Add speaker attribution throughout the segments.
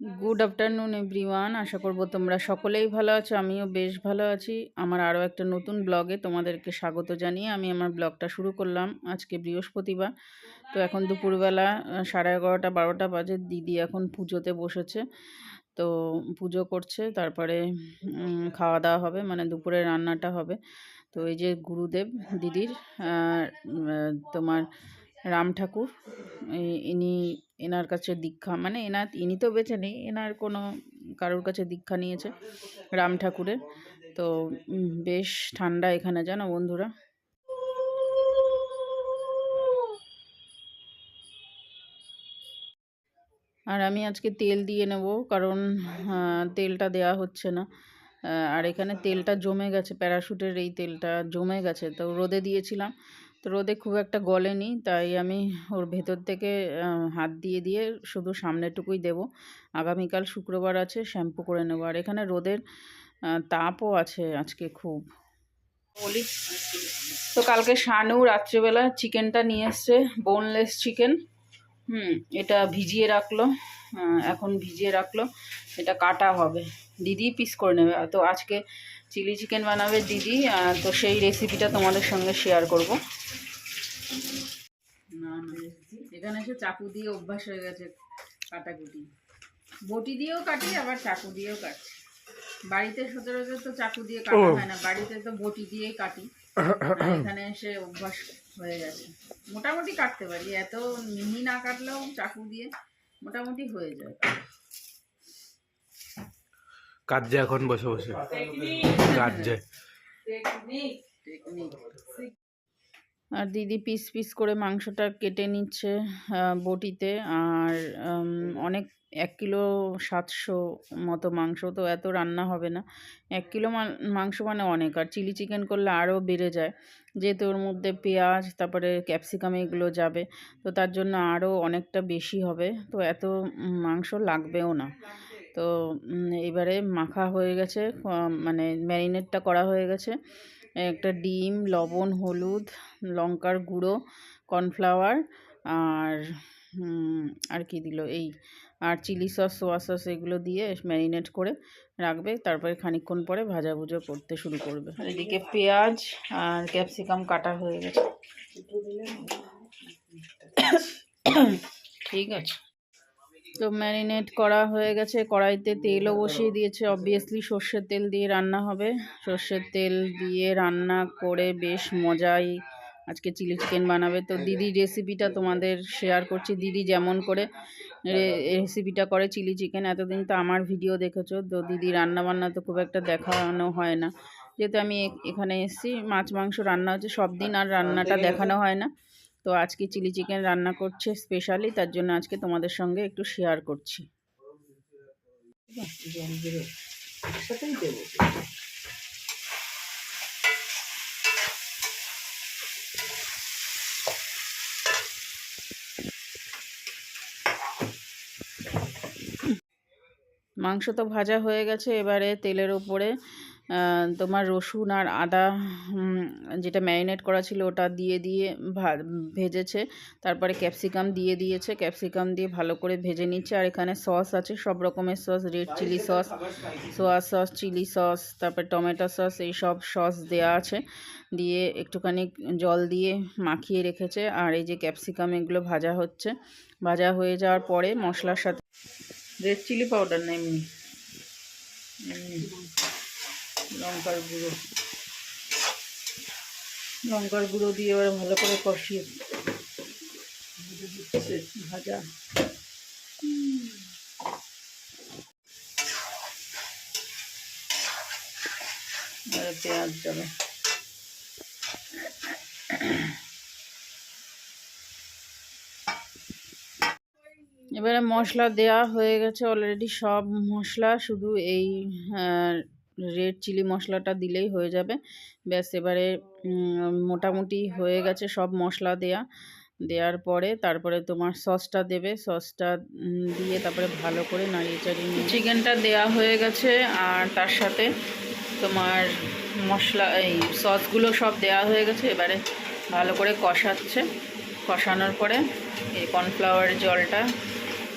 Speaker 1: Good afternoon everyone আশা করব তোমরা সকলেই ভালো আছো, আমিও বেশ ভালো আছি। আমার আরও একটা নতুন ব্লগে তোমাদেরকে স্বাগত জানিয়ে আমি আমার ব্লগটা শুরু করলাম আজকে বৃহস্পতিবার। তো এখন দুপুরবেলা সাড়ে এগারোটা, বারোটা বাজে, দিদি এখন পুজোতে বসেছে। তো পুজো করছে, তারপরে খাওয়া দাওয়া হবে মানে দুপুরে রান্নাটা হবে। তো এই যে গুরুদেব দিদির তোমার রাম ঠাকুর ইনি এনার কাছে দীক্ষা মানে এনার, ইনি তো বেঁচে নেই, এনার কোনো কারোর কাছে দীক্ষা নিয়েছে রাম ঠাকুরের। তো বেশ ঠান্ডা এখানে, জানো বন্ধুরা। আর আমি আজকে তেল দিয়ে নেব, কারণ তেলটা দেয়া হচ্ছে না। আর এখানে তেলটা জমে গেছে, প্যারাশুটের এই তেলটা জমে গেছে, তো রোদে দিয়েছিলাম। তো রোদে খুব একটা গলেনি, তাই আমি ওর ভেতর থেকে হাত দিয়ে দিয়ে শুধু সামনেটুকুই দেব। আগামীকাল শুক্রবার আছে, শ্যাম্পু করে নেব। আর এখানে রোদের তাপও আছে আজকে খুব। বলি, তো কালকে শানু রাত্রেবেলা চিকেনটা নিয়ে এসছে বোনলেস চিকেন হুম, এটা ভিজিয়ে রাখল এখন ভিজিয়ে রাখল, এটা কাটা হবে। দিদি পিস করে নেবে। তো আজকে চিলি চিকেন বানাবে দিদি তো সেই রেসিপিটা তোমাদের সঙ্গে শেয়ার করব না না এখানে চাকু দিয়ে অভ্যাস হয়ে গেছে কাটাকুটি। বটি দিয়েও কাটি আবার চাকু দিয়েও কাটি। বাড়িতে সচরাচর তো চাকু দিয়ে কাটা হয় না বাড়িতে তো বটি দিয়েই কাটি। এখানে এসে অভ্যাস হয়ে গেছে। মোটামুটি কাটতে পারি এত মিহি না কাটলেও চাকু দিয়ে মোটামুটি হয়ে যায়।
Speaker 2: কাজে এখন বসে বসে। কাজে
Speaker 1: টেকনিক। আর দিদি পিস পিস করে মাংসটা কেটে নিচ্ছে বটিতে। আর অনেক, এক কিলো সাতশো মতো মাংস, তো এত রান্না হবে না। এক কিলো মাংস মানে অনেক, আর চিলি চিকেন করলে আরও বেড়ে যায়। যেহেতু ওর মধ্যে পেঁয়াজ, তারপরে ক্যাপসিকাম এগুলো যাবে, তো তার জন্য আরও অনেকটা বেশি হবে। তো এত মাংস লাগবেও না। তো এবারে মাখা হয়ে গেছে মানে ম্যারিনেটটা করা হয়ে গেছে। একটা ডিম, লবণ, হলুদ, লঙ্কার গুঁড়ো, কর্নফ্লাওয়ার আর আর কি দিল এই, আর চিলি সস, সোয়া সস এগুলো দিয়ে ম্যারিনেট করে রাখবে। তারপরে খানিকক্ষণ পরে ভাজা ভুজো করতে শুরু করবে। এদিকে পেঁয়াজ আর ক্যাপসিকাম কাটা হয়ে গেছে। ঠিক আছে। তো ম্যারিনেট করা হয়ে গেছে। কড়াইতে তেলও বসিয়ে দিয়েছে। অবভিয়াসলি সর্ষের তেল দিয়ে রান্না হবে। সর্ষের তেল দিয়ে রান্না করে বেশ মজাই আজকে চিলি চিকেন বানাবে। তো দিদি রেসিপিটা তোমাদের শেয়ার করছি। দিদি যেমন করে রেসিপিটা করে চিলি চিকেন। এতদিন তো আমার ভিডিও দেখেছ। তো দিদি রান্না বান্না তো খুব একটা দেখানো হয় না। যেহেতু আমি এখানে এসেছি মাছ মাংস রান্না হচ্ছে। সব দিন আর রান্নাটা দেখানো হয় না। তো আজকে চিলি চিকেন রান্না করছে স্পেশালি তার জন্য আজকে তোমাদের সঙ্গে একটু শেয়ার করছি। মাংস তো ভাজা হয়ে গেছে, এবারে তেলের ওপরে তোমার রসুন আর আদা যেটা ম্যারিনেট করা ছিল ওটা দিয়ে দিয়ে ভেজেছে। তারপরে ক্যাপসিকাম দিয়ে দিয়েছে। ক্যাপসিকাম দিয়ে ভালো করে ভেজে নিচ্ছে। আর এখানে সস আছে, সব রকমের sauce, red chilli sauce, soya sauce, chilli sauce, তারপর টমেটো সস, এই সব সস দেওয়া আছে। দিয়ে একটুখানি জল দিয়ে মাখিয়ে রেখেছে। আর এই যে ক্যাপসিকাম, এগুলো ভাজা হচ্ছে। ভাজা হয়ে যাওয়ার পরে মশলার সাথে রেড চিলি পাউডার না এমনি? এমনি। লঙ্কার গুঁড়ো। লঙ্কার গুঁড়ো দিয়ে এবার ভালো করে কষিয়ে ভাজা। পেঁয়াজ যাবে এবারে মশলা দেয়া হয়ে গেছে অলরেডি সব মশলা, শুধু এই রেড চিলি মশলাটা দিলেই হয়ে যাবে। ব্যাস, এবারে মোটামুটি হয়ে গেছে সব মশলা দেয়া। দেওয়ার পরে তারপরে তোমার সসটা দেবে। সসটা দিয়ে তারপরে ভালো করে নাড়িয়ে চাড়িয়ে চিকেনটা দেয়া হয়ে গেছে আর তার সাথে তোমার মশলা, এই সসগুলো সব দেয়া হয়ে গেছে। এবারে ভালো করে কষাচ্ছে। কষানোর পরে এই কর্নফ্লাওয়ার জলটা,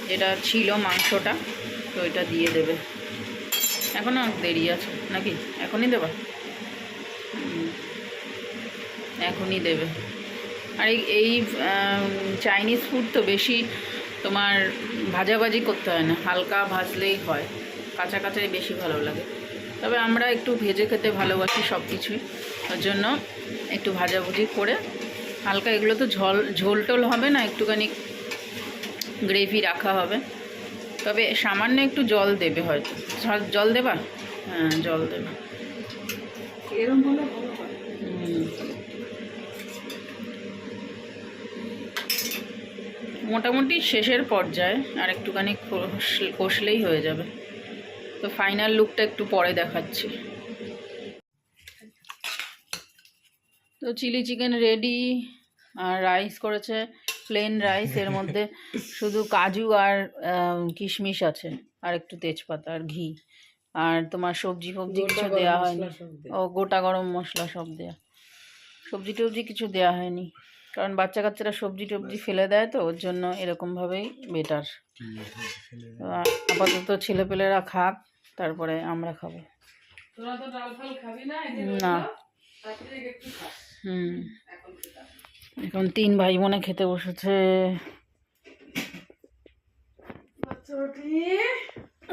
Speaker 1: যেটা ছিল মাংসটা, তো এটা দিয়ে দেবে। এখনও দেরি আছে, নাকি? এখনই দেবা? এখনই দেবে। আর এই চাইনিজ ফুড তো বেশি তোমার ভাজাভাজি করতে হয় না, হালকা ভাজলেই হয় কাঁচা কাঁচাই বেশি ভালো লাগে। তবে আমরা একটু ভেজে খেতে ভালোবাসি সব কিছুই ওর জন্য একটু ভাজাভুজি করে, হালকা এগুলো তো ঝোল ঝোল টোল হবে না, একটুখানি গ্রেভি রাখা হবে। তবে সামান্য একটু জল দেবে হয়তো। জল দেবা? হ্যাঁ জল দেবে। মোটামুটি শেষের পর্যায়ে আর একটুখানি কষ- কষলেই হয়ে যাবে। তো ফাইনাল লুকটা একটু পরে দেখাচ্ছি। তো চিলি চিকেন রেডি আর রাইস করেছে প্লেন রাইস এর মধ্যে শুধু কাজু আর কিশমিশ আছে আর একটু তেজপাতা আর ঘি। আর তোমার সবজি ফবজি কিছু দেওয়া হয়নি। ও গোটা গরম মশলা সব দেয়া। সবজি টবজি কিছু দেওয়া হয়নি। কারণ বাচ্চা কাচ্চারা সবজি টবজি ফেলে দেয় তো ওর জন্য এরকমভাবেই বেটার আপাতত ছেলেপেলেরা খাক তারপরে আমরা খাব।
Speaker 3: তোরা তো ডাল ফাল খাবি না?
Speaker 1: হুম।
Speaker 3: এখন
Speaker 1: তিন ভাই বোনে খেতে বসেছে।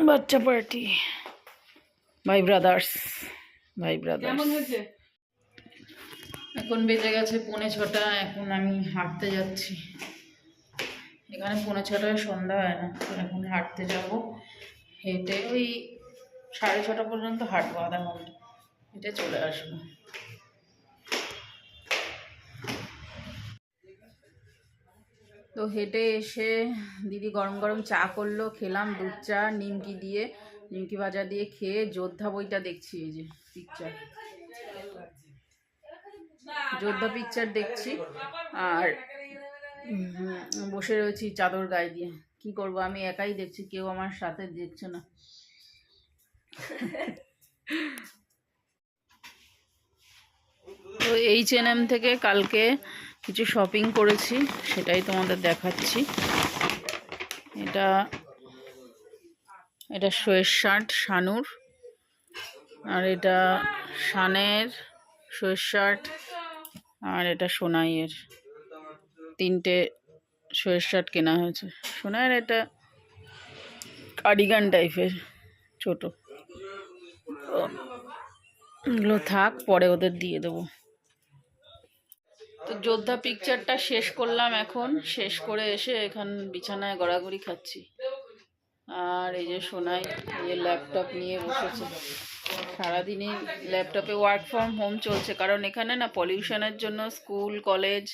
Speaker 3: বাচ্চা
Speaker 1: পার্টি? ভাই ব্রাদার্স ভাই ব্রাদার্স। এখন বেজে গেছে পৌনে ছটা এখন আমি হাঁটতে যাচ্ছি। এখানে পৌনে ছটায় সন্ধ্যা হয় না তো এখন হাঁটতে যাব। হেঁটে ওই সাড়ে ছটা পর্যন্ত হাঁটবো আধা ঘণ্টা। হেঁটে চলে আসব। তো হেঁটে এসে দিদি গরম গরম চা করল, খেলাম দুধ চা, নিমকি দিয়ে, নিমকি ভাজা দিয়ে খেয়ে যোদ্ধা বইটা দেখছি, এই যে পিকচার যোদ্ধা পিকচার দেখছি, আর বসে রয়েছি চাদর গায়ে দিয়ে। কি করব, আমি একাই দেখছি, কেউ আমার সাথে দেখছে না। তো এইচ এন এম থেকে কালকে কিছু শপিং করেছি, সেটাই তোমাদের দেখাচ্ছি। এটা এটা শোয়ের শার্ট, শানুর। আর এটা শানের শোয়ের শার্ট, আর এটা সোনাইয়ের। তিনটে শোয়ের শার্ট কেনা হয়েছে। সোনাইয়ের এটা কার্ডিগান টাইপের ছোট। এগুলো থাক, পরে ওদের দিয়ে দেবো। যোদ্ধা পিকচারটা শেষ করলাম এখন। শেষ করে এসে এখান বিছানায় গড়াগড়ি খাচ্ছি। আর এই যে সোনাই এই ল্যাপটপ নিয়ে বসেছে। সারাদিনই ল্যাপটপে ওয়ার্ক ফ্রম হোম চলছে। কারণ এখানে না পলিউশনের জন্য স্কুল কলেজ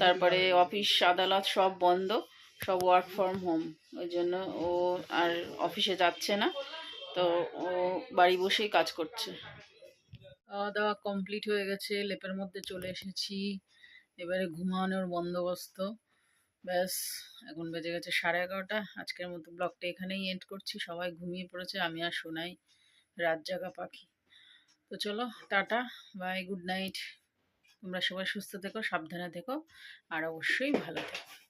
Speaker 1: তারপরে অফিস আদালত সব বন্ধ। সব ওয়ার্ক ফ্রম হোম ওই জন্য ও আর অফিসে যাচ্ছে না। তো ও বাড়ি বসেই কাজ করছে। খাওয়া দাওয়া কমপ্লিট হয়ে গেছে। লেপের মধ্যে চলে এসেছি। এবারে ঘুমানোর বন্দোবস্ত। ব্যাস, এখন বেজে গেছে সাড়ে এগারোটা। আজকের মতো ব্লগটা এখানেই এন্ড করছি। সবাই ঘুমিয়ে পড়েছে, আমি আর শোনাই রাত জাগা পাখি। তো চলো, টাটা বাই গুড নাইট তোমরা সবাই সুস্থ থেকো, সাবধানে থেকো, আর অবশ্যই ভালো থেকো।